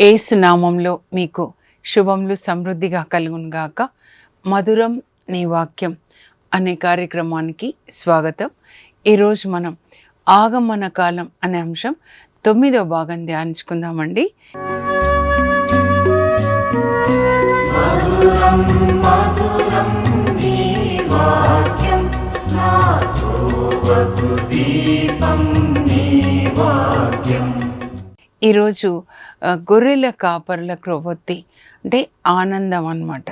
ఏసునామంలో మీకు శుభములు సమృద్ధిగా కలుగునుగాక మధురం నీ వాక్యం అనే కార్యక్రమానికి స్వాగతం. ఈరోజు మనం ఆగమన కాలం అనే అంశం తొమ్మిదో భాగం ధ్యానించుకుందామండి. మధురం ఈరోజు గొర్రెల కాపరుల క్రొవ్వొత్తి అంటే ఆనందం అన్నమాట.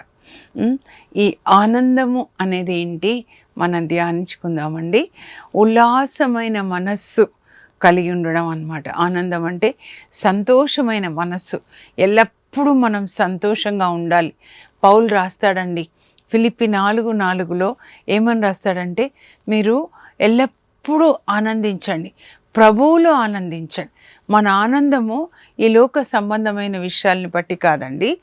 ఈ ఆనందము అనేది ఏంటి? మనం ధ్యానించుకుందామండి. ఉల్లాసమైన మనస్సు కలిగి ఉండడం అన్నమాట. ఆనందం అంటే సంతోషమైన మనస్సు. ఎల్లప్పుడూ మనం సంతోషంగా ఉండాలి. పౌలు రాస్తాడండి ఫిలిప్పి నాలుగు నాలుగులో ఏమని రాస్తాడంటే మీరు ఎల్లప్పుడూ ఆనందించండి. ప్రభువులో ఆనందించండి. మన ఆనందము ఈ లోక సంబంధమైన విషయాల్ని బట్టి కాదండి.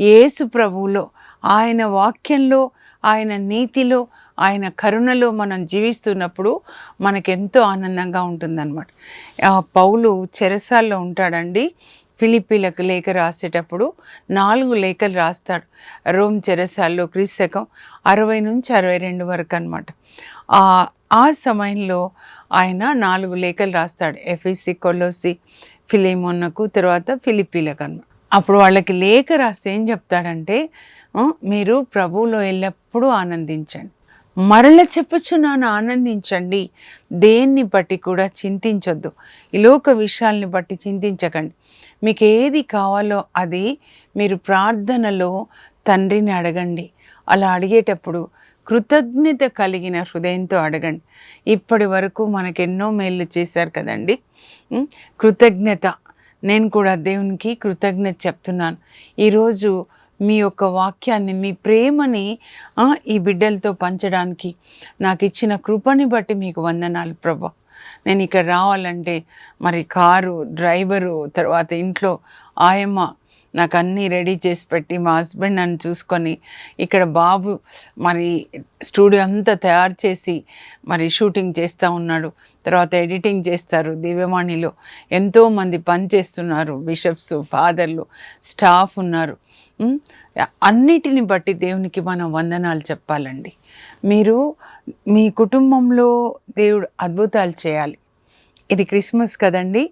యేసు ప్రభువులో ఆయన వాక్యంలో ఆయన నీతిలో ఆయన కరుణలో మనం జీవిస్తున్నప్పుడు మనకెంతో ఆనందంగా ఉంటుందన్నమాట. ఆ పౌలు చెరసాల్లో ఉంటాడండి. ఫిలిపీలకు లేఖ రాసేటప్పుడు నాలుగు లేఖలు రాస్తాడు. రోమ్ చెరసాల్లో క్రీస్తకం అరవై నుంచి అరవై రెండు వరకు అనమాట ఆ సమయంలో ఆయన నాలుగు లేఖలు రాస్తాడు. ఎఫ్ఈసి కొలోసి ఫిలిమోన్నకు తర్వాత ఫిలిపీలకు అన్నమాట అప్పుడు వాళ్ళకి లేఖ రాస్తే ఏం చెప్తాడంటే మీరు ప్రభువులో ఎల్లప్పుడూ ఆనందించండి. మరల చెప్పుచున్నాను ఆనందించండి. దేన్ని బట్టి కూడా చింతించొద్దు. ఈ లోక విషయాల్ని బట్టి చింతించకండి. మీకు ఏది కావాలో అది మీరు ప్రార్థనలో తండ్రిని అడగండి. అలా అడిగేటప్పుడు కృతజ్ఞత కలిగిన హృదయంతో అడగండి. ఇప్పటి వరకు మనకు ఎన్నో మేళ్ళు చేశారు కదండి. కృతజ్ఞత. నేను కూడా దేవునికి కృతజ్ఞత చెప్తున్నాను. ఈరోజు మీ యొక్క వాక్యాన్ని మీ ప్రేమని ఈ బిడ్డలతో పంచడానికి నాకు ఇచ్చిన కృపని బట్టి మీకు వందనాలు ప్రభా. నేను ఇక్కడ రావాలంటే మరి కారు డ్రైవరు తర్వాత ఇంట్లో ఆయమ్మ నాకు అన్నీ రెడీ చేసి పెట్టి మా హస్బెండ్ నన్ను చూసుకొని ఇక్కడ బాబు మరి స్టూడియో అంతా తయారు చేసి మరి షూటింగ్ చేస్తూ ఉన్నాడు. తర్వాత ఎడిటింగ్ చేస్తారు దివ్యవాణిలో. ఎంతోమంది పని చేస్తున్నారు. బిషప్స్ ఫాదర్లు స్టాఫ్ ఉన్నారు. అన్నిటిని బట్టి దేవునికి మనం వందనాలు చెప్పాలండి. మీరు మీ కుటుంబంలో దేవుడు అద్భుతాలు చేయాలి. ఇది క్రిస్మస్ కదండి.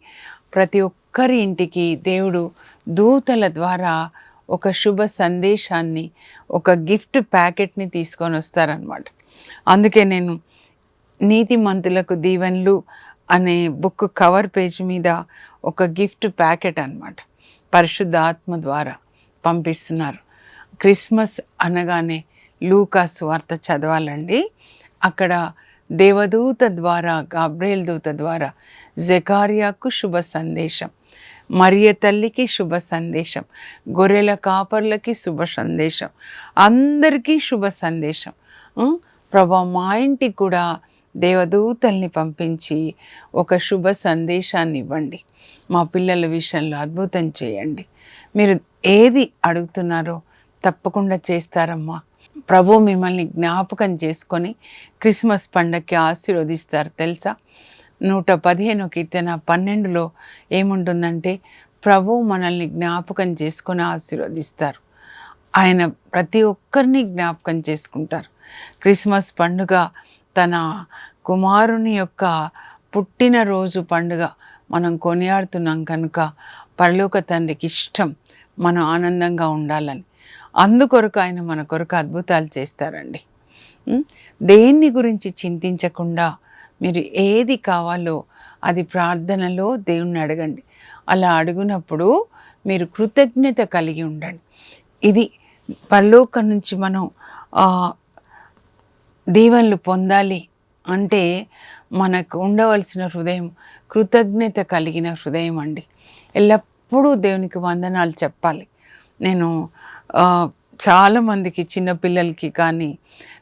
ప్రతి ఒక్కరి ఇంటికి దేవుడు దూతల ద్వారా ఒక శుభ సందేశాన్ని ఒక గిఫ్ట్ ప్యాకెట్ని తీసుకొని వస్తారనమాట అందుకే నేను నీతిమంతులకు దీవెన్లు అనే బుక్ కవర్ పేజ్ మీద ఒక గిఫ్ట్ ప్యాకెట్ అన్నమాట. పరిశుద్ధ ఆత్మ ద్వారా పంపిస్తున్నారు. క్రిస్మస్ అనగానే లూకాస్ వార్త చదవాలండి. అక్కడ దేవదూత ద్వారా గాబ్రేల్ దూత ద్వారా జకారియాకు శుభ సందేశం. మరియ తల్లికి శుభ సందేశం గొర్రెల కాపర్లకి శుభ సందేశం అందరికీ శుభ సందేశం. ప్రభా మా ఇంటికి కూడా దేవదూతల్ని పంపించి ఒక శుభ సందేశాన్ని ఇవ్వండి. మా పిల్లల విషయంలో అద్భుతం చేయండి. మీరు ఏది అడుగుతున్నారో తప్పకుండా చేస్తారమ్మా. ప్రభు మిమ్మల్ని జ్ఞాపకం చేసుకొని క్రిస్మస్ పండగకి ఆశీర్వదిస్తారు తెలుసా? నూట పదిహేను కీర్తన పన్నెండులో ఏముంటుందంటే ప్రభు మనల్ని జ్ఞాపకం చేసుకొని ఆశీర్వదిస్తారు. ఆయన ప్రతి ఒక్కరిని జ్ఞాపకం చేసుకుంటారు. క్రిస్మస్ పండుగ తన కుమారుని యొక్క పుట్టినరోజు పండుగ మనం కొనియాడుతున్నాం కనుక పరలోక తండ్రికి ఇష్టం మనం ఆనందంగా ఉండాలని. అందుకొరకు ఆయన మన కొరకు అద్భుతాలు చేస్తారండి. దేన్ని గురించి చింతించకుండా మీరు ఏది కావాలో అది ప్రార్థనలో దేవుణ్ణి అడగండి. అలా అడుగునప్పుడు మీరు కృతజ్ఞత కలిగి ఉండండి. ఇది పరలోకం నుంచి మనం దీవెనలు పొందాలి అంటే మనకు ఉండవలసిన హృదయం కృతజ్ఞత కలిగిన హృదయం అండి. ఎల్లప్పుడూ దేవునికి వందనాలు చెప్పాలి. నేను చాలామందికి చిన్నపిల్లలకి కానీ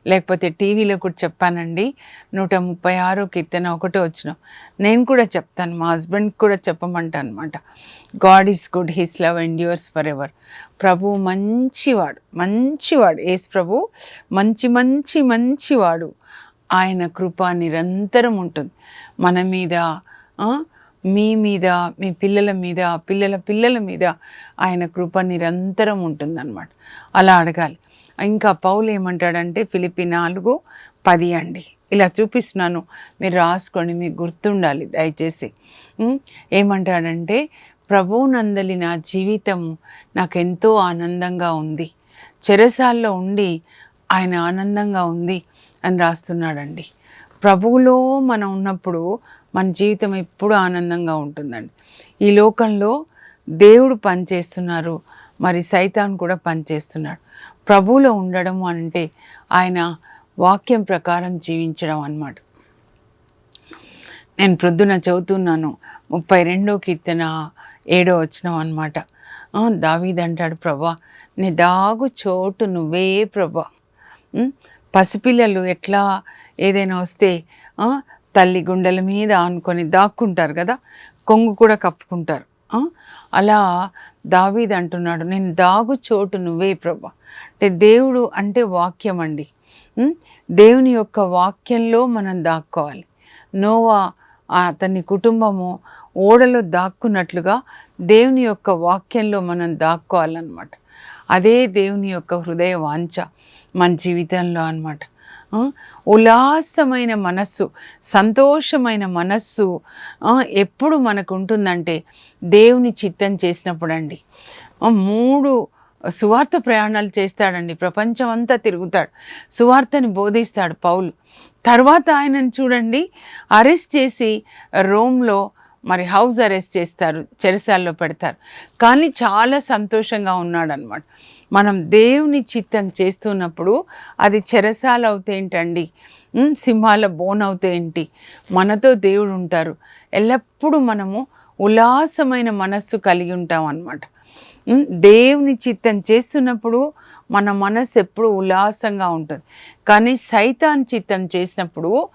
లేకపోతే టీవీలో కూడా చెప్పానండి నూట ముప్పై ఆరో కీర్తన ఒకటే వచ్చిన నేను కూడా చెప్తాను మా హస్బెండ్కి కూడా చెప్పమంటా అనమాట God is good his love endures forever ప్రభు మంచివాడు మంచివాడు ఏస్ ప్రభు మంచి మంచి మంచివాడు. ఆయన కృప నిరంతరం ఉంటుంది. మన మీద మీ మీద మీ పిల్లల మీద పిల్లల పిల్లల మీద ఆయన కృప నిరంతరం ఉంటుందన్నమాట. అలా అడగాలి. ఇంకా పౌలు ఏమంటాడంటే ఫిలిపి నాలుగు పది అండి. ఇలా చూపిస్తున్నాను. మీరు రాసుకొని మీకు గుర్తుండాలి దయచేసి. ఏమంటాడంటే ప్రభువునందలి నా జీవితం నాకెంతో ఆనందంగా ఉంది. చెరసాల్లో ఉండి ఆయన ఆనందంగా ఉంది అని రాస్తున్నాడండి. ప్రభువులో మనం ఉన్నప్పుడు మన జీవితం ఎప్పుడు ఆనందంగా ఉంటుందండి. ఈ లోకంలో దేవుడు పనిచేస్తున్నారు. మరి సైతాన్ కూడా పనిచేస్తున్నాడు. ప్రభువులో ఉండడం అంటే ఆయన వాక్యం ప్రకారం జీవించడం అన్నమాట. నేను ప్రొద్దున చదువుతున్నాను. ముప్పై రెండో కీర్తన ఏడో వచ్చినాం అనమాట దావీదంటాడు ప్రభా నీ దాగు చోటు నువ్వే ప్రభా. పసిపిల్లలు ఎట్లా ఏదైనా వస్తే తల్లి గుండెల మీద ఆనుకొని దాక్కుంటారు కదా కొంగు కూడా కప్పుకుంటారు. అలా దావీద్ అంటున్నాడు నేను దాగు చోటు నువ్వే ప్రభా. అంటే దేవుడు అంటే వాక్యం అండి. దేవుని యొక్క వాక్యంలో మనం దాక్కోవాలి. నోవా అతని కుటుంబము ఓడలో దాక్కున్నట్లుగా దేవుని యొక్క వాక్యంలో మనం దాక్కోవాలన్నమాట. అదే దేవుని యొక్క హృదయ వాంఛ మన జీవితంలో అనమాట ఉల్లాసమైన మనస్సు సంతోషమైన మనస్సు ఎప్పుడు మనకు ఉంటుందంటే దేవుని చిత్తం చేసినప్పుడు అండి మూడు సువార్త ప్రయాణాలు చేస్తాడండి. ప్రపంచం అంతా తిరుగుతాడు. సువార్తని బోధిస్తాడు పౌలు. తర్వాత ఆయనను చూడండి అరెస్ట్ చేసి రోమ్లో మరి హౌస్ అరెస్ట్ చేస్తారు చెరసాల్లో పెడతారు. కానీ చాలా సంతోషంగా ఉన్నాడనమాట మనం దేవుని చిత్తం చేస్తున్నప్పుడు అది చెరసాలు అవుతేంటండి సింహాల బోన్ అవుతే ఏంటి? మనతో దేవుడు ఉంటారు. ఎల్లప్పుడూ మనము ఉల్లాసమైన మనస్సు కలిగి ఉంటాం అన్నమాట. దేవుని చిత్తం చేస్తున్నప్పుడు మన మనసు ఎప్పుడు ఉల్లాసంగా ఉంటుంది. కానీ సైతాన్ చిత్తం చేసినప్పుడు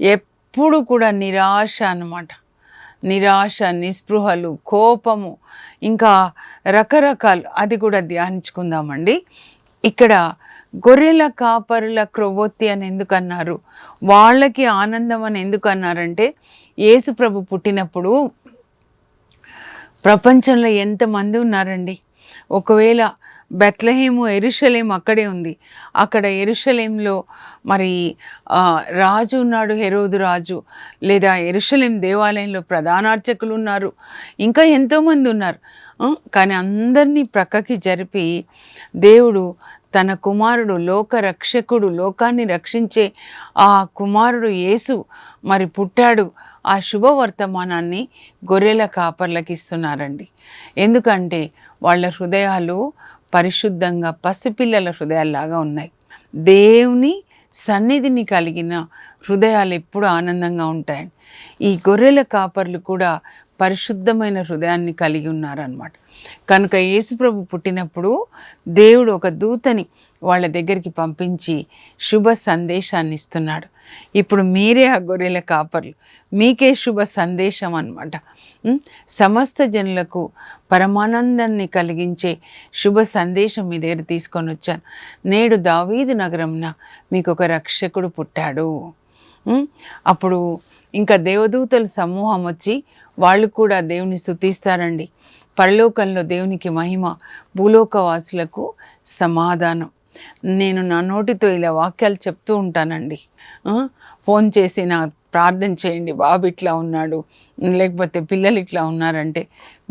ఎప్పుడు కూడా నిరాశ అన్నమాట. నిరాశ నిస్పృహలు కోపము ఇంకా రకరకాలు. అది కూడా ధ్యానించుకుందామండి. ఇక్కడ గొర్రెల కాపరుల క్రొవ్వొత్తి అని ఎందుకన్నారు? వాళ్ళకి ఆనందం అని ఎందుకు అన్నారంటే యేసు పుట్టినప్పుడు ప్రపంచంలో ఎంతమంది ఉన్నారండి? ఒకవేళ బెత్లహేము ఎరుషలేం అక్కడే ఉంది. అక్కడ ఎరుషలేంలో మరి రాజు ఉన్నాడు హెరోదు రాజు. లేదా ఎరుషలేం దేవాలయంలో ప్రధానార్చకులు ఉన్నారు. ఇంకా ఎంతోమంది ఉన్నారు. కానీ అందరినీ ప్రక్కకి జరిపి దేవుడు తన కుమారుడు లోక రక్షకుడు లోకాన్ని రక్షించే ఆ కుమారుడు యేసు మరి పుట్టాడు. ఆ శుభవర్తమానాన్ని గొర్రెల కాపర్లకి ఇస్తున్నారండి. ఎందుకంటే వాళ్ళ హృదయాలు పరిశుద్ధంగా పసిపిల్లల హృదయాల్లాగా ఉన్నాయి. దేవుని సన్నిధిని కలిగిన హృదయాలు ఎప్పుడు ఆనందంగా ఉంటాయండి. ఈ గొర్రెల కాపర్లు కూడా పరిశుద్ధమైన హృదయాన్ని కలిగి ఉన్నారనమాట కనుక యేసుప్రభు పుట్టినప్పుడు దేవుడు ఒక దూతని వాళ్ళ దగ్గరికి పంపించి శుభ సందేశాన్ని ఇస్తున్నాడు. ఇప్పుడు మీరే ఆ గొర్రెల కాపర్లు. మీకే శుభ సందేశం అనమాట సమస్త జనులకు పరమానందాన్ని కలిగించే శుభ సందేశం మీ దగ్గర తీసుకొని వచ్చాను. నేడు దావీదు నగరంన మీకు ఒక రక్షకుడు పుట్టాడు. అప్పుడు ఇంకా దేవదూతల సమూహం వచ్చి వాళ్ళు కూడా దేవుని స్థుతిస్తారండి పరలోకంలో దేవునికి మహిమ భూలోకవాసులకు సమాధానం. నేను నా నోటితో ఇలా వాక్యాలు చెప్తూ ఉంటానండి. ఫోన్ చేసి నా ప్రార్థన చేయండి బాబు ఇట్లా ఉన్నాడు లేకపోతే పిల్లలు ఇట్లా ఉన్నారంటే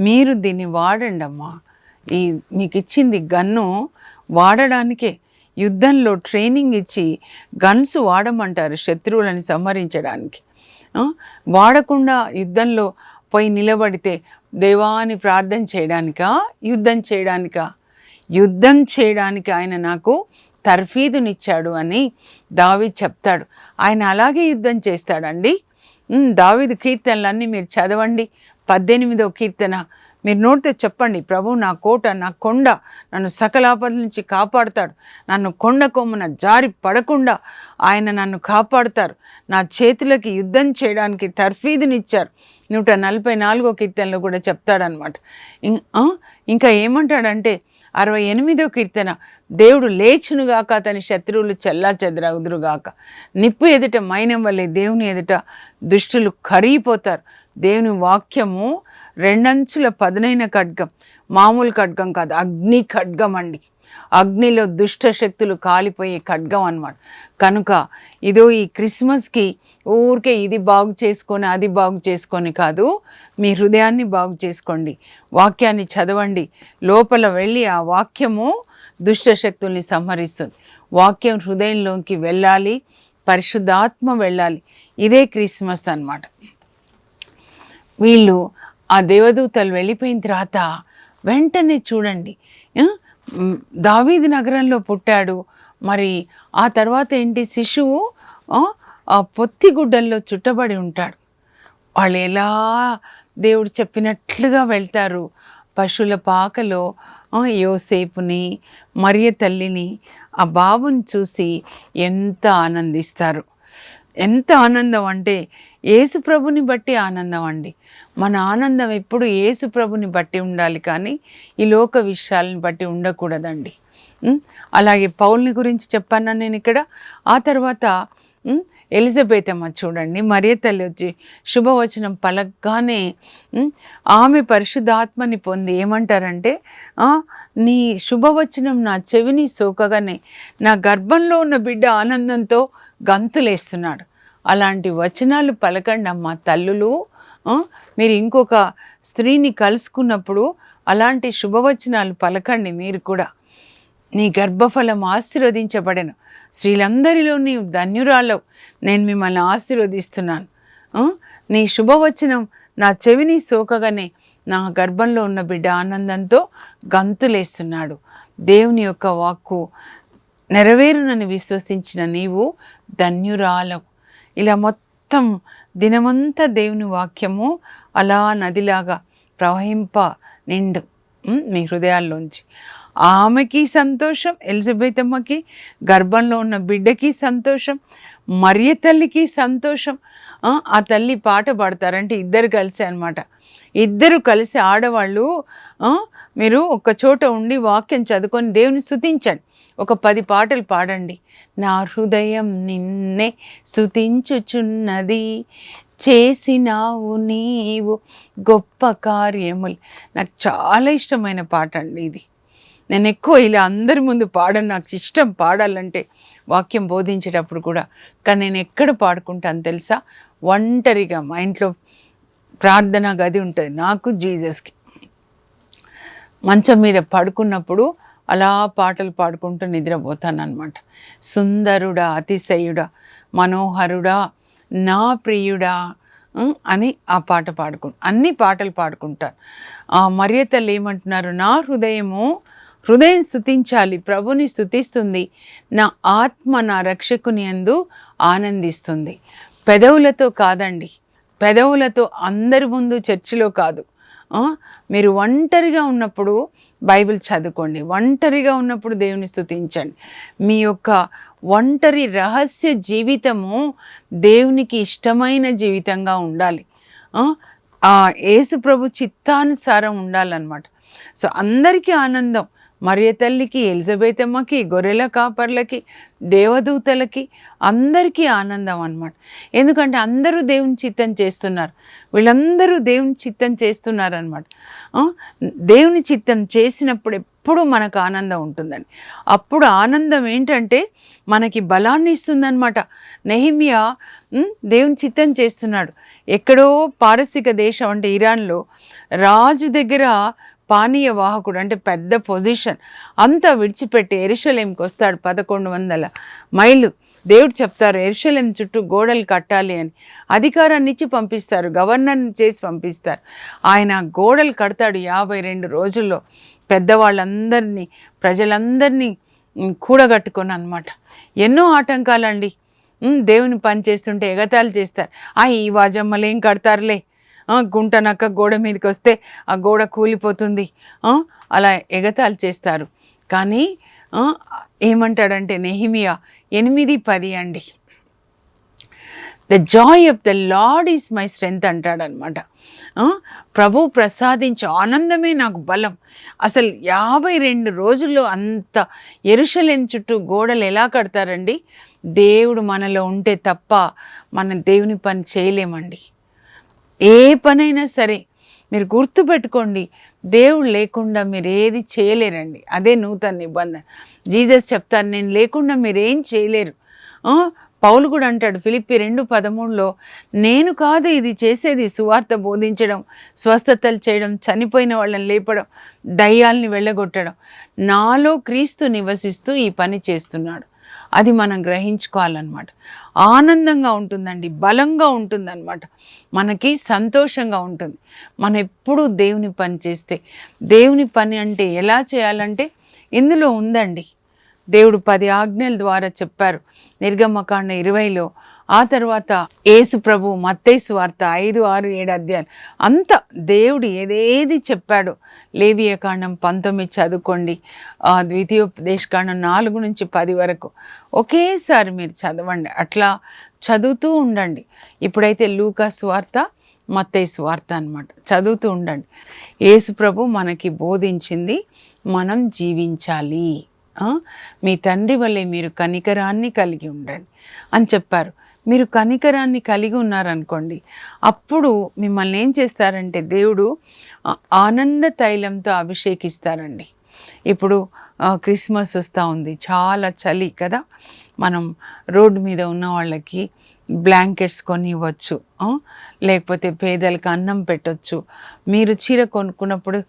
మీరు దీన్ని వాడండి అమ్మా ఈ మీకు ఇచ్చింది గన్ను వాడడానికే యుద్ధంలో ట్రైనింగ్ ఇచ్చి గన్స్ వాడమంటారు శత్రువులను సంహరించడానికి. వాడకుండా యుద్ధంలో పోయి నిలబడితే దేవాన్ని ప్రార్థన చేయడానికా యుద్ధం చేయడానికా? యుద్ధం చేయడానికి ఆయన నాకు తర్ఫీదునిచ్చాడు అని దావి చెప్తాడు. ఆయన అలాగే యుద్ధం చేస్తాడండి. దావిదు దావీదు కీర్తనలన్నీ మీరు చదవండి. పద్దెనిమిదో కీర్తన. మీరు నోటితో చెప్పండి. ప్రభు నా కోట నా కొండ నన్ను సకలాపద నుంచి కాపాడుతాడు. నన్ను కొండ కొమ్మున జారి పడకుండా ఆయన నన్ను కాపాడుతారు. నా చేతులకి యుద్ధం చేయడానికి తర్ఫీదునిచ్చారు. నూట నలభై నాలుగో కీర్తనలో కూడా చెప్తాడనమాట ఇంకా ఏమంటాడంటే అరవై ఎనిమిదో కీర్తన దేవుడు లేచునుగాక అతని శత్రువులు చెల్లా చెదరగుదురుగాక నిప్పు ఎదుట మైనం వల్లే దేవుని ఎదుట దుష్టులు కరిగిపోతారు. దేవుని వాక్యము రెండంచుల పదునైన ఖడ్గం మామూలు ఖడ్గం కాదు అగ్ని ఖడ్గం అండి. అగ్నిలో దుష్ట శక్తులు కాలిపోయే ఖడ్గం అన్నమాట. కనుక ఇదో ఈ క్రిస్మస్కి ఊరికే ఇది బాగు చేసుకొని అది బాగు చేసుకొని కాదు మీ హృదయాన్ని బాగు చేసుకోండి. వాక్యాన్ని చదవండి. లోపల వెళ్ళి ఆ వాక్యము దుష్ట శక్తుల్ని సంహరిస్తుంది. వాక్యం హృదయంలోకి వెళ్ళాలి పరిశుద్ధాత్మ వెళ్ళాలి. ఇదే క్రిస్మస్ అన్నమాట. వీళ్ళు ఆ దేవదూతలు వెళ్ళిపోయిన తర్వాత వెంటనే చూడండి. దావీది నగరంలో పుట్టాడు. మరి ఆ తర్వాత ఏంటి? శిశువు ఆ, ఆ పొత్తిగుడ్డల్లో చుట్టబడి ఉంటాడు. వాళ్ళు ఎలా దేవుడు చెప్పినట్లుగా వెళ్తారు? పశువుల పాకలో యోసేపుని మరియ తల్లిని ఆ బాబుని చూసి ఎంత ఆనందిస్తారు. ఎంత ఆనందం అంటే యేసు ప్రభుని బట్టి ఆనందం అండి. మన ఆనందం ఎప్పుడు యేసు ప్రభుని బట్టి ఉండాలి కానీ ఈ లోక విషయాలను బట్టి ఉండకూడదండి. అలాగే పౌల్ని గురించి చెప్పాను నేను ఇక్కడ? ఆ తర్వాత ఎలిజబెత్ అమ్మ చూడండి మరియ తల్లి వచ్చి శుభవచనం పలకగానే ఆమె పరిశుద్ధాత్మని పొంది ఏమంటారంటే నీ శుభవచనం నా చెవిని సోకగానే నా గర్భంలో ఉన్న బిడ్డ ఆనందంతో గంతులేస్తున్నాడు. అలాంటి వచనాలు పలకండి అమ్మ తల్లులు. మీరు ఇంకొక స్త్రీని కలుసుకున్నప్పుడు అలాంటి శుభవచనాలు పలకండి మీరు కూడా. నీ గర్భఫలం ఆశీర్వదించబడను. స్త్రీలందరిలో నీవు ధన్యురాలవు. నేను మిమ్మల్ని ఆశీర్వదిస్తున్నాను. నీ శుభవచనం నా చెవిని సోకగానే నా గర్భంలో ఉన్న బిడ్డ ఆనందంతో గంతులేస్తున్నాడు. దేవుని యొక్క వాక్కు నెరవేరునని విశ్వసించిన నీవు ధన్యురాలవు. ఇలా మొత్తం దినమంతా దేవుని వాక్యము అలా నదిలాగా ప్రవహింప నిండు మీ హృదయాల్లోంచి. ఆమెకి సంతోషం ఎలిజబెత్ అమ్మకి గర్భంలో ఉన్న బిడ్డకి సంతోషం మరియ తల్లికి సంతోషం. ఆ, తల్లి పాట పాడతారంటే ఇద్దరు కలిసి అనమాట ఇద్దరు కలిసి ఆడవాళ్ళు మీరు ఒక చోట ఉండి వాక్యం చదువుకొని దేవుని స్థుతించండి ఒక పది పాటలు పాడండి. నా హృదయం నిన్నే స్తుతించుచున్నది. చేసినావు నీవు గొప్ప కార్యములు. నాకు చాలా ఇష్టమైన పాట అండి ఇది. నేను ఎక్కువ ఇలా అందరి ముందు పాడను. నాకు ఇష్టం పాడాలంటే వాక్యం బోధించేటప్పుడు కూడా. కానీ నేను ఎక్కడ పాడుకుంటాను తెలుసా? ఒంటరిగా మా ఇంట్లో ప్రార్థన గది ఉంటుంది. నాకు జీసస్కి. మంచం మీద పడుకున్నప్పుడు అలా పాటలు పాడుకుంటూ నిద్రపోతానమాట సుందరుడా అతిశయుడా మనోహరుడా నా ప్రియుడా అని ఆ పాట పాడుకు అన్ని పాటలు పాడుకుంటారు. ఆ మర్యతలు ఏమంటున్నారు నా హృదయము హృదయం స్థుతించాలి ప్రభుని స్థుతిస్తుంది నా ఆత్మ నా రక్షకుని అందు ఆనందిస్తుంది. పెదవులతో కాదండి పెదవులతో అందరి ముందు చర్చిలో కాదు. మీరు ఒంటరిగా ఉన్నప్పుడు బైబిల్ చదువుకోండి. ఒంటరిగా ఉన్నప్పుడు దేవుని స్తుతించండి. మీ యొక్క ఒంటరి రహస్య జీవితము దేవునికి ఇష్టమైన జీవితంగా ఉండాలి. ఆ, యేసు ప్రభు చిత్తానుసారం ఉండాలన్నమాట. సో అందరికీ ఆనందం. మరియ తల్లికి ఎలిజబెత్ అమ్మకి గొర్రెల కాపర్లకి దేవదూతలకి అందరికీ ఆనందం అనమాట ఎందుకంటే అందరూ దేవుని చిత్తం చేస్తున్నారు. వీళ్ళందరూ దేవుని చిత్తం చేస్తున్నారు అనమాట దేవుని చిత్తం చేసినప్పుడు ఎప్పుడు మనకు ఆనందం ఉంటుందండి. అప్పుడు ఆనందం ఏంటంటే మనకి బలాన్ని ఇస్తుందన్నమాట. నెహిమియా దేవుని చిత్తం చేస్తున్నాడు. ఎక్కడో పారసిక దేశం అంటే ఇరాన్లో రాజు దగ్గర పానీయ వాహకుడు అంటే పెద్ద పొజిషన్. అంతా విడిచిపెట్టి ఎరుషలేంకి వస్తాడు పదకొండు వందల మైళ్ళు. దేవుడు చెప్తారు ఎరుశలేం చుట్టూ గోడలు కట్టాలి అని. అధికారాన్ని ఇచ్చి పంపిస్తారు గవర్నర్ని చేసి పంపిస్తారు. ఆయన గోడలు కడతాడు యాభై రెండు రోజుల్లో. పెద్దవాళ్ళందరినీ ప్రజలందరినీ కూడగట్టుకొని అనమాట ఎన్నో ఆటంకాలండి. దేవుని పని చేస్తుంటే ఎగతాళి చేస్తారు. ఆ ఈ వాజమ్మలేం కడతారులే. గుంట నక్క గోడ మీదకి వస్తే ఆ గోడ కూలిపోతుంది. అలా ఎగతాలు చేస్తారు. కానీ ఏమంటాడంటే నెహిమియా ఎనిమిది పది అండి. The joy of the Lord is my strength అంటాడనమాట. ప్రభు ప్రసాదించే ఆనందమే నాకు బలం. అసలు యాభై రెండు రోజుల్లో అంత ఎరుషలేం చుట్టూ గోడలు ఎలా కడతారండి? దేవుడు మనలో ఉంటే తప్ప మనం దేవుని పని చేయలేమండి. ఏ పనైనా సరే మీరు గుర్తుపెట్టుకోండి దేవుడు లేకుండా మీరు ఏది చేయలేరండి. అదే నూతన నిబంధన. జీసస్ చెప్తారు నేను లేకుండా మీరేం చేయలేరు. పౌలు కూడా అంటాడు ఫిలిప్పి రెండు పదమూడులో నేను కాదు ఇది చేసేది సువార్త బోధించడం స్వస్థతలు చేయడం చనిపోయిన వాళ్ళని లేపడం దయ్యాల్ని వెళ్ళగొట్టడం. నాలో క్రీస్తు నివసిస్తూ ఈ పని చేస్తున్నాడు. అది మనం గ్రహించుకోవాలన్నమాట. ఆనందంగా ఉంటుందండి బలంగా ఉంటుందన్నమాట. మనకి సంతోషంగా ఉంటుంది. మనం ఎప్పుడూ దేవుని పని చేస్తే దేవుని పని అంటే ఎలా చేయాలంటే ఇందులో ఉందండి. దేవుడు పది ఆజ్ఞల ద్వారా చెప్పారు. నిర్గమ్మకాండ ఇరవైలో ఆ తర్వాత యేసు ప్రభు మత్తైసు వార్త ఐదు ఆరు ఏడు అధ్యాయాలు అంత దేవుడు ఏదేది చెప్పాడో లేవియకాండం పంతొమ్మిది చదువుకోండి. ఆ, ద్వితీయోపదేశకాండం నాలుగు నుంచి పది వరకు. ఒకేసారి మీరు చదవండి. అట్లా చదువుతూ ఉండండి. ఇప్పుడైతే లూకాస్ వార్త మత్తైసు వార్త అనమాట చదువుతూ ఉండండి. యేసు ప్రభు మనకి బోధించింది మనం జీవించాలి. మీ తండ్రి వల్లే మీరు కనికరాన్ని కలిగి ఉండండి అని చెప్పారు. మీరు కనికరాన్ని కలిగి ఉన్నారనుకోండి అప్పుడు మిమ్మల్ని ఏం చేస్తారంటే దేవుడు ఆనంద తైలంతో అభిషేకిస్తారండి. ఇప్పుడు క్రిస్మస్ వస్తూ ఉంది చాలా చలి కదా మనం రోడ్డు మీద ఉన్న వాళ్ళకి బ్లాంకెట్స్ కొని ఇవ్వచ్చు లేకపోతే పేదలకు అన్నం పెట్టొచ్చు. మీరు చీర కొనుక్కున్నప్పుడు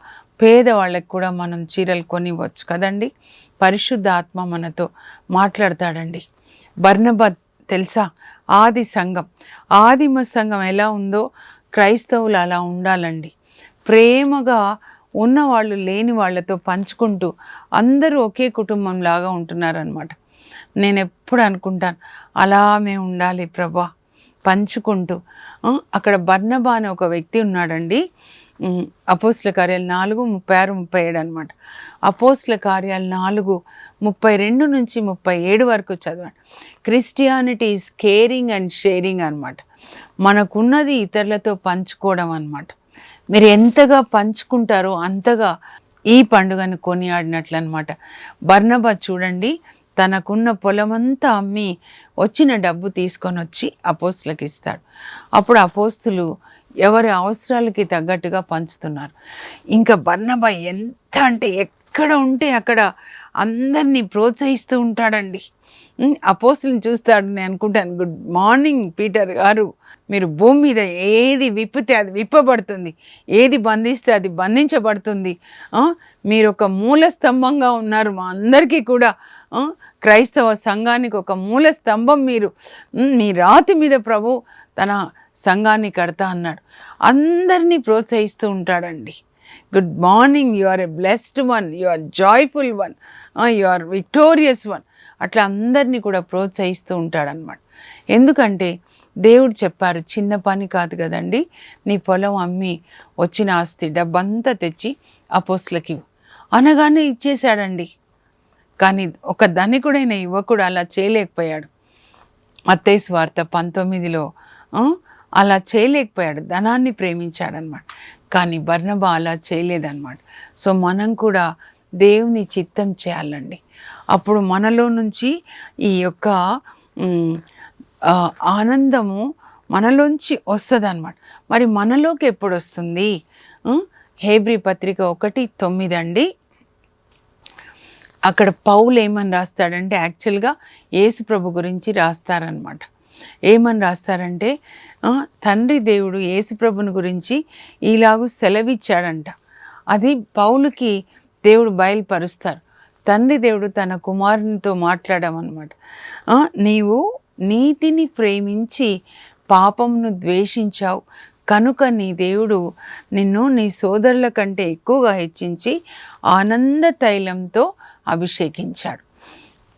పేదవాళ్ళకి కూడా మనం చీరలు కొనివ్వచ్చు కదండి? పరిశుద్ధ ఆత్మ మనతో మాట్లాడతాడండి. బర్ణబ తెలుసా? ఆది సంఘం. ఆదిమ సంఘం ఎలా ఉందో క్రైస్తవులు అలా ఉండాలండి. ప్రేమగా ఉన్నవాళ్ళు లేని వాళ్ళతో పంచుకుంటూ అందరూ ఒకే కుటుంబం లాగా ఉంటున్నారనమాట నేను ఎప్పుడు అనుకుంటాను అలా మేము ఉండాలి ప్రభా పంచుకుంటూ. అక్కడ బర్ణబా అనే ఒక వ్యక్తి ఉన్నాడండి. అపోస్ల కార్యాలు నాలుగు ముప్పై ఆరు ముప్పై ఏడు అనమాట అపోస్ల కార్యాలు నాలుగు ముప్పై రెండు నుంచి ముప్పై ఏడు వరకు చదవండి. Christianity is caring and sharing అనమాట మనకున్నది ఇతరులతో పంచుకోవడం అనమాట మీరు ఎంతగా పంచుకుంటారో అంతగా ఈ పండుగను కొనియాడినట్లు అనమాట బర్ణబ చూడండి తనకున్న పొలమంతా అమ్మి వచ్చిన డబ్బు తీసుకొని వచ్చి అపోస్తులకు ఇస్తాడు అప్పుడు అపోస్తులు ఎవరి అవసరాలకి తగ్గట్టుగా పంచుతున్నారు. ఇంకా బర్నబా ఎంత అంటే ఎక్కడ ఉంటే అక్కడ అందరినీ ప్రోత్సహిస్తూ ఉంటాడండి. అపోస్తులను చూస్తాడు నేను అనుకుంటాను. గుడ్ మార్నింగ్ పీటర్ గారు. మీరు భూమి మీద ఏది విప్పితే అది విప్పబడుతుంది. ఏది బంధిస్తే అది బంధించబడుతుంది. మీరు ఒక మూల స్తంభంగా ఉన్నారు మా అందరికీ కూడా. క్రైస్తవ సంఘానికి ఒక మూల స్తంభం మీరు. మీ రాతి మీద ప్రభు తన సంఘాన్ని కడతా అన్నాడు. అందరినీ ప్రోత్సహిస్తూ ఉంటాడండి. Good morning you are a blessed one you are joyful one you are victorious one అట్లా అందరినీ కూడా ప్రోత్సహిస్తూ ఉంటాడనమాట ఎందుకంటే దేవుడు చెప్పారు చిన్న పని కాదు కదండి నీ పొలం అమ్మి వచ్చిన ఆస్తి డబ్బంతా తెచ్చి అపోస్లకి అనగానే ఇచ్చేశాడండి. కానీ ఒక ధనికుడైన యువకుడు అలా చేయలేకపోయాడు. అత్తయ్య వార్త పంతొమ్మిదిలో అలా చేయలేకపోయాడు ధనాన్ని ప్రేమించాడనమాట కానీ బర్ణబ అలా చేయలేదన్నమాట. సో మనం కూడా దేవుని చిత్తం చేయాలండి. అప్పుడు మనలో నుంచి ఈ యొక్క ఆనందము మనలోంచి వస్తుంది అనమాట మరి మనలోకి ఎప్పుడు వస్తుంది? హేబ్రి పత్రిక ఒకటి తొమ్మిది అండి. అక్కడ పౌలు ఏమని రాస్తాడంటే యాక్చువల్గా యేసు ప్రభు గురించి రాస్తారనమాట ఏమని రాస్తారంటే తండ్రి దేవుడు యేసుప్రభుని గురించి ఇలాగూ సెలవిచ్చాడంట. అది పౌలుకి దేవుడు బయలుపరుస్తారు. తండ్రి దేవుడు తన కుమారునితో మాట్లాడమన్నమాట. అనమాట నీవు నీతిని ప్రేమించి పాపంను ద్వేషించావు. కనుక నీ దేవుడు నిన్ను నీ సోదరుల కంటే ఎక్కువగా హెచ్చించి ఆనంద తైలంతో అభిషేకించాడు.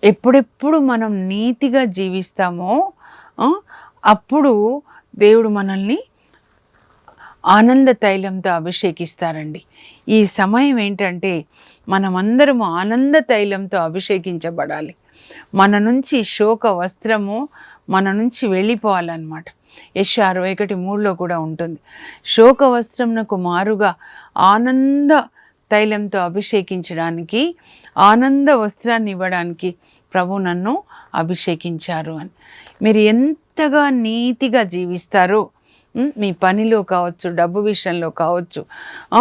ఎప్పుడెప్పుడు మనం నీతిగా జీవిస్తామో అప్పుడు దేవుడు మనల్ని ఆనంద తైలంతో అభిషేకిస్తారండి. ఈ సమయం ఏంటంటే మనమందరము ఆనంద తైలంతో అభిషేకించబడాలి. మన నుంచి శోక వస్త్రము మన నుంచి వెళ్ళిపోవాలన్నమాట. యశ అరవై ఒకటి మూడులో కూడా ఉంటుంది. శోక వస్త్రంనకు మారుగా ఆనంద తైలంతో అభిషేకించడానికి ఆనంద వస్త్రాన్ని ఇవ్వడానికి ప్రభు నన్ను అభిషేకించారు అని. మీరు ఎంతగా నీతిగా జీవిస్తారో మీ పనిలో కావచ్చు డబ్బు విషయంలో కావచ్చు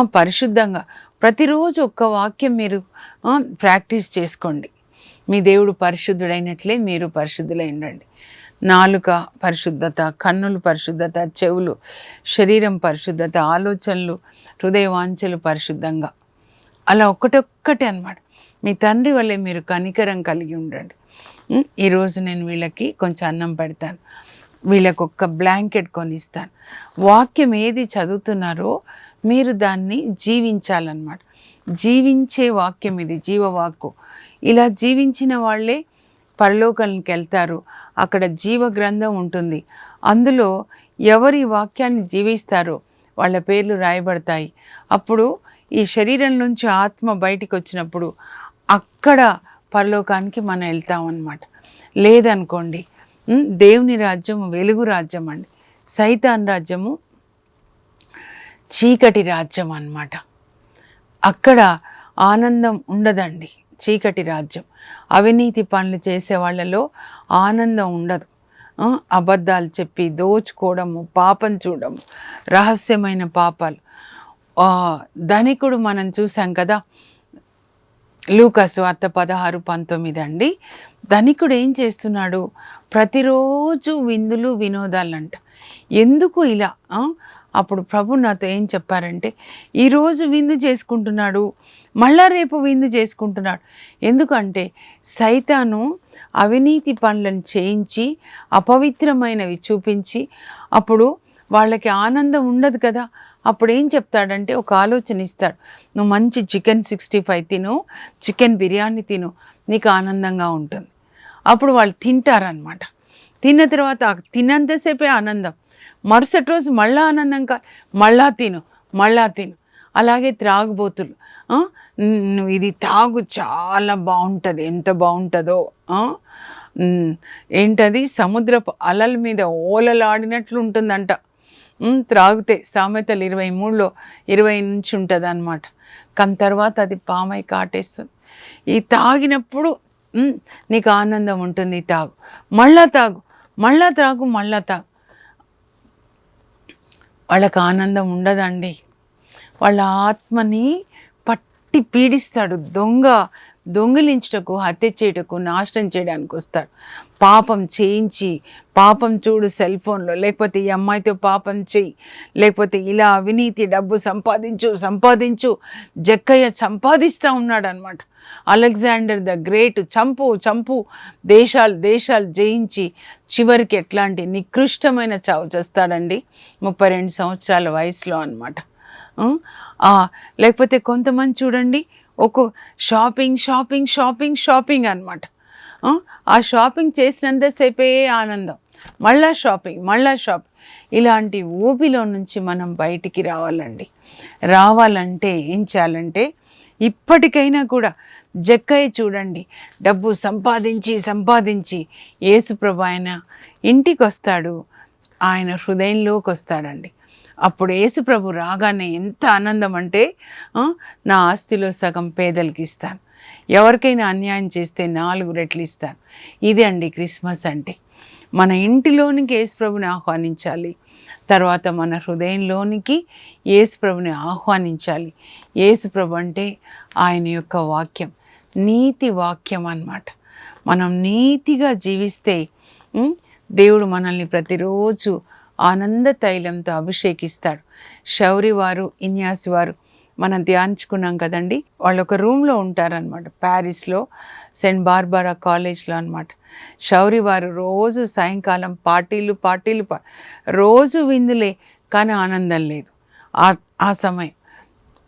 పరిశుద్ధంగా ప్రతిరోజు ఒక్క వాక్యం మీరు ప్రాక్టీస్ చేసుకోండి. మీ దేవుడు పరిశుద్ధుడైనట్లే మీరు పరిశుద్ధులై ఉండండి నాలుక పరిశుద్ధత కన్నులు పరిశుద్ధత చెవులు శరీరం పరిశుద్ధత ఆలోచనలు హృదయవాంఛలు పరిశుద్ధంగా. అలా ఒకటొక్కటి అన్నమాట. మీ తండ్రి వల్లే మీరు కనికరం కలిగి ఉండండి. ఈరోజు నేను వీళ్ళకి కొంచెం అన్నం పెడతాను. వీళ్ళకి ఒక్క బ్లాంకెట్ కొనిస్తాను. వాక్యం ఏది చదువుతున్నారో మీరు దాన్ని జీవించాలన్నమాట. జీవించే వాక్యం ఇది జీవవాక్కు. ఇలా జీవించిన వాళ్ళే పరలోకానికి వెళ్తారు. అక్కడ జీవ గ్రంథం ఉంటుంది. అందులో ఎవరి వాక్యాన్ని జీవిస్తారో వాళ్ళ పేర్లు రాయబడతాయి. అప్పుడు ఈ శరీరం నుంచి ఆత్మ బయటికి వచ్చినప్పుడు అక్కడ పరలోకానికి మనం వెళ్తామన్నమాట. లేదనుకోండి దేవుని రాజ్యము వెలుగు రాజ్యం అండి సైతాన్ రాజ్యము చీకటి రాజ్యం అన్నమాట అక్కడ ఆనందం ఉండదండి చీకటి రాజ్యం. అవినీతి పనులు చేసే వాళ్ళలో ఆనందం ఉండదు. అబద్ధాలు చెప్పి దోచుకోవడము పాపం చూడము రహస్యమైన పాపాలు. ధనికుడు మనం చూసాం కదా లూకాసు వార్త పదహారు పంతొమ్మిది అండి. ధనికుడు ఏం చేస్తున్నాడు? ప్రతిరోజు విందులు వినోదాలంట. ఎందుకు ఇలా? అప్పుడు ప్రభు నాతో ఏం చెప్పారంటే ఈరోజు విందు చేసుకుంటున్నాడు మళ్ళా రేపు విందు చేసుకుంటున్నాడు. ఎందుకంటే సైతాను అవినీతి పనులను చేయించి అపవిత్రమైనవి చూపించి అప్పుడు వాళ్ళకి ఆనందం ఉండదు కదా. అప్పుడు ఏం చెప్తాడంటే ఒక ఆలోచన ఇస్తాడు. నువ్వు మంచి చికెన్ సిక్స్టీ ఫైవ్ తిను చికెన్ బిర్యానీ తిను నీకు ఆనందంగా ఉంటుంది. అప్పుడు వాళ్ళు తింటారనమాట తిన్న తర్వాత తినంతసేపే తిన్నంతసేపే ఆనందం. మరుసటి రోజు మళ్ళా ఆనందం కా మళ్ళా తిను మళ్ళా తిను. అలాగే త్రాగుబోతులు. నువ్వు ఇది తాగు చాలా బాగుంటుంది ఎంత బాగుంటుందో ఏంటది? సముద్రపు అలల మీద ఓలలాడినట్లు ఉంటుందంట త్రాగితే సామెతలు ఇరవై మూడులో ఇరవై నుంచి ఉంటుంది అనమాట కానీ తర్వాత అది పామై కాటేస్తుంది. ఈ తాగినప్పుడు నీకు ఆనందం ఉంటుంది తాగు. మళ్ళా తాగు మళ్ళా తాగు మళ్ళా తాగు. వాళ్ళకి ఆనందం ఉండదండి. వాళ్ళ ఆత్మని పట్టి పీడిస్తాడు దొంగ దొంగిలించుటకు హత్య చేయటకు నాశనం చేయడానికి వస్తాడు. పాపం చేయించి పాపం చూడు సెల్ ఫోన్లో లేకపోతే ఈ అమ్మాయితో పాపం చేయి లేకపోతే ఇలా అవినీతి డబ్బు సంపాదించు సంపాదించు. జక్కయ్య సంపాదిస్తూ ఉన్నాడు అనమాట అలెగ్జాండర్ ద గ్రేట్. చంపు చంపు. దేశాలు దేశాలు జయించి చివరికి ఎట్లాంటి నికృష్టమైన చావు చేస్తాడండి? ముప్పై రెండు సంవత్సరాల వయసులో అనమాట లేకపోతే కొంతమంది చూడండి. ఒక షాపింగ్ షాపింగ్ షాపింగ్ షాపింగ్ అనమాట ఆ? షాపింగ్ చేసినంతసేపే ఆనందం. మళ్ళా షాపింగ్ మళ్ళా షాపింగ్ ఇలాంటి ఊపిలో నుంచి మనం బయటికి రావాలండి. రావాలంటే ఏం చేయాలంటే ఇప్పటికైనా కూడా జక్కయ్య చూడండి. డబ్బు సంపాదించి సంపాదించి ఏసుప్రభు ఆయన ఇంటికి వస్తాడు ఆయన హృదయంలోకి వస్తాడండి అప్పుడు యేసుప్రభు రాగానే ఎంత ఆనందం అంటే నా ఆస్తిలో సగం పేదలకి ఇస్తాను. ఎవరికైనా అన్యాయం చేస్తే నాలుగు రెట్లు ఇస్తారు ఇది అండి క్రిస్మస్ అంటే. మన ఇంటిలోనికి యేసుప్రభుని ఆహ్వానించాలి. తర్వాత మన హృదయంలోనికి యేసుప్రభుని ఆహ్వానించాలి. యేసుప్రభు అంటే ఆయన యొక్క వాక్యం. నీతి వాక్యం అన్నమాట. మనం నీతిగా జీవిస్తే దేవుడు మనల్ని ప్రతిరోజు ఆనంద తైలంతో అభిషేకిస్తాడు. శౌరి వారు ఇన్యాసి వారు మనం ధ్యానించుకున్నాం కదండి. వాళ్ళు ఒక రూమ్లో ఉంటారనమాట ప్యారిస్లో సెయింట్ బార్బరా కాలేజ్లో అనమాట షౌరి వారు రోజు సాయంకాలం పార్టీలు పార్టీలు పా రోజు విందులే కానీ ఆనందం లేదు. ఆ ఆ సమయం.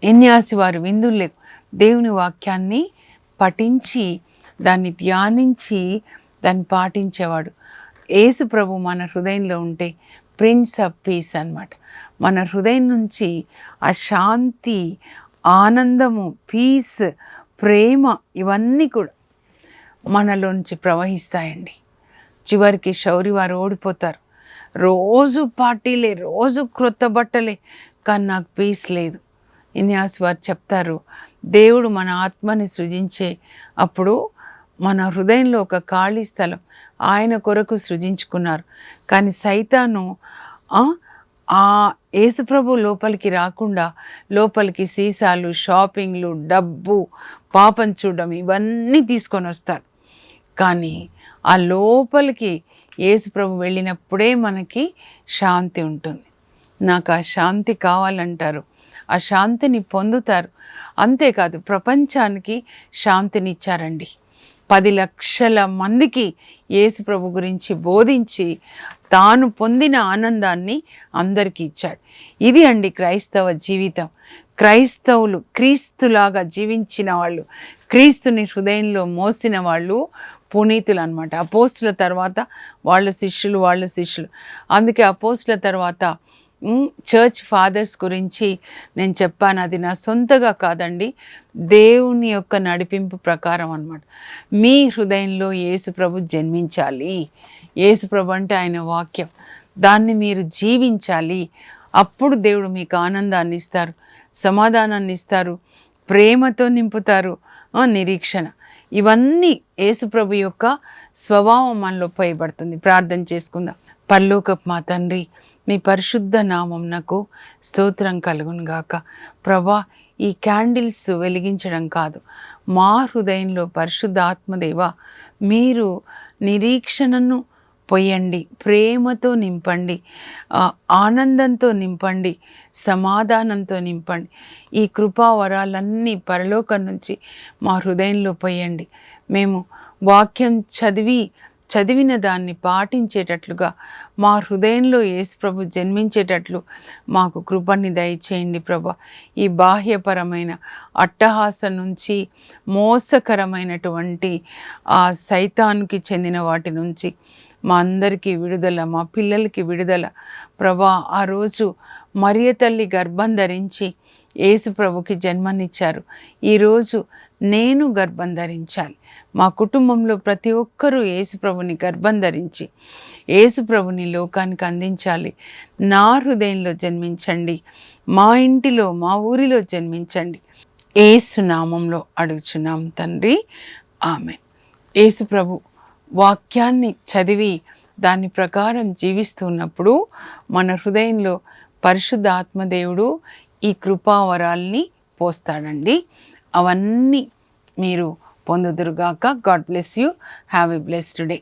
ఎన్యాసి వారు విందులు లేవు. దేవుని వాక్యాన్ని పఠించి దాన్ని ధ్యానించి దాన్ని పాటించేవాడు. యేసు ప్రభు మన హృదయంలో ఉంటే ప్రిన్స్ ఆఫ్ పీస్ అన్నమాట. మన హృదయం నుంచి ఆ శాంతి ఆనందము పీస్ ప్రేమ ఇవన్నీ కూడా మనలోంచి ప్రవహిస్తాయండి. చివరికి శౌరి వారు ఓడిపోతారు. రోజు పార్టీలే రోజు క్రొత్త బట్టలే కానీ నాకు పీస్ లేదు. ఇన్యాస్ వారు చెప్తారు దేవుడు మన ఆత్మని సృజించే అప్పుడు మన హృదయంలో ఒక ఖాళీ స్థలం ఆయన కొరకు సృజించుకున్నారు. కానీ సైతాను ఆ, యేసుప్రభు లోపలికి రాకుండా లోపలికి సీసాలు షాపింగ్లు డబ్బు పాపం చూడడం ఇవన్నీ తీసుకొని వస్తారు కానీ ఆ లోపలికి యేసుప్రభు వెళ్ళినప్పుడే మనకి శాంతి ఉంటుంది. నాకు ఆ శాంతి కావాలంటారు. ఆ శాంతిని పొందుతారు. అంతేకాదు ప్రపంచానికి శాంతిని ఇచ్చారండి పది లక్షల మందికి యేసు ప్రభు గురించి బోధించి తాను పొందిన ఆనందాన్ని అందరికీ ఇచ్చాడు. ఇది అండి క్రైస్తవ జీవితం. క్రైస్తవులు క్రీస్తులాగా జీవించిన వాళ్ళు క్రీస్తుని హృదయంలో మోసిన వాళ్ళు పునీతులు అనమాట అపోస్తుల తర్వాత వాళ్ళ శిష్యులు వాళ్ళ శిష్యులు. అందుకే అపోస్తుల తర్వాత చర్చ్ ఫాదర్స్ గురించి నేను చెప్పాను అది నా సొంతగా కాదండి. దేవుని యొక్క నడిపింపు ప్రకారం అన్నమాట. మీ హృదయంలో యేసుప్రభు జన్మించాలి. యేసుప్రభు అంటే ఆయన వాక్యం. దాన్ని మీరు జీవించాలి. అప్పుడు దేవుడు మీకు ఆనందాన్ని ఇస్తారు సమాధానాన్ని ఇస్తారు ప్రేమతో నింపుతారు. నిరీక్షణ. ఇవన్నీ యేసుప్రభు యొక్క స్వభావం మనలో పోయబడుతుంది ప్రార్థన చేసుకుందాం. పల్లోకప్ మా తండ్రి మీ పరిశుద్ధ నామం నాకు స్తోత్రం కలుగును గాక. ప్రభా ఈ క్యాండిల్స్ వెలిగించడం కాదు. మా హృదయంలో పరిశుద్ధ ఆత్మదేవ మీరు నిరీక్షణను పొయ్యండి ప్రేమతో నింపండి ఆనందంతో నింపండి సమాధానంతో నింపండి. ఈ కృపావరాలన్నీ పరలోకం నుంచి మా హృదయంలో పొయ్యండి. మేము వాక్యం చదివి చదివిన దాన్ని పాటించేటట్లుగా మా హృదయంలో యేసుప్రభు జన్మించేటట్లు మాకు కృపని దయచేయండి ప్రభా. ఈ బాహ్యపరమైన అట్టహాస నుంచి మోసకరమైనటువంటి ఆ సైతానికి చెందిన వాటి నుంచి మా అందరికీ విడుదల మా పిల్లలకి విడుదల. ప్రభా ఆ రోజు మరియ తల్లి గర్భం ధరించి యేసు ప్రభుకి జన్మనిచ్చారు ఈరోజు నేను గర్భం ధరించాలి. మా కుటుంబంలో ప్రతి ఒక్కరూ యేసుప్రభుని గర్భం ధరించి యేసుప్రభుని లోకానికి అందించాలి. నా హృదయంలో జన్మించండి. మా ఇంటిలో మా ఊరిలో జన్మించండి. ఏసు నామంలో అడుగుచున్నాం తండ్రి. ఆమె యేసుప్రభు వాక్యాన్ని చదివి దాని ప్రకారం జీవిస్తున్నప్పుడు మన హృదయంలో పరిశుద్ధ ఆత్మదేవుడు ఈ కృపావరాల్ని పోస్తాడండి. అవన్నీ మీరు పొందుదురుగాక. God bless you have a blessed day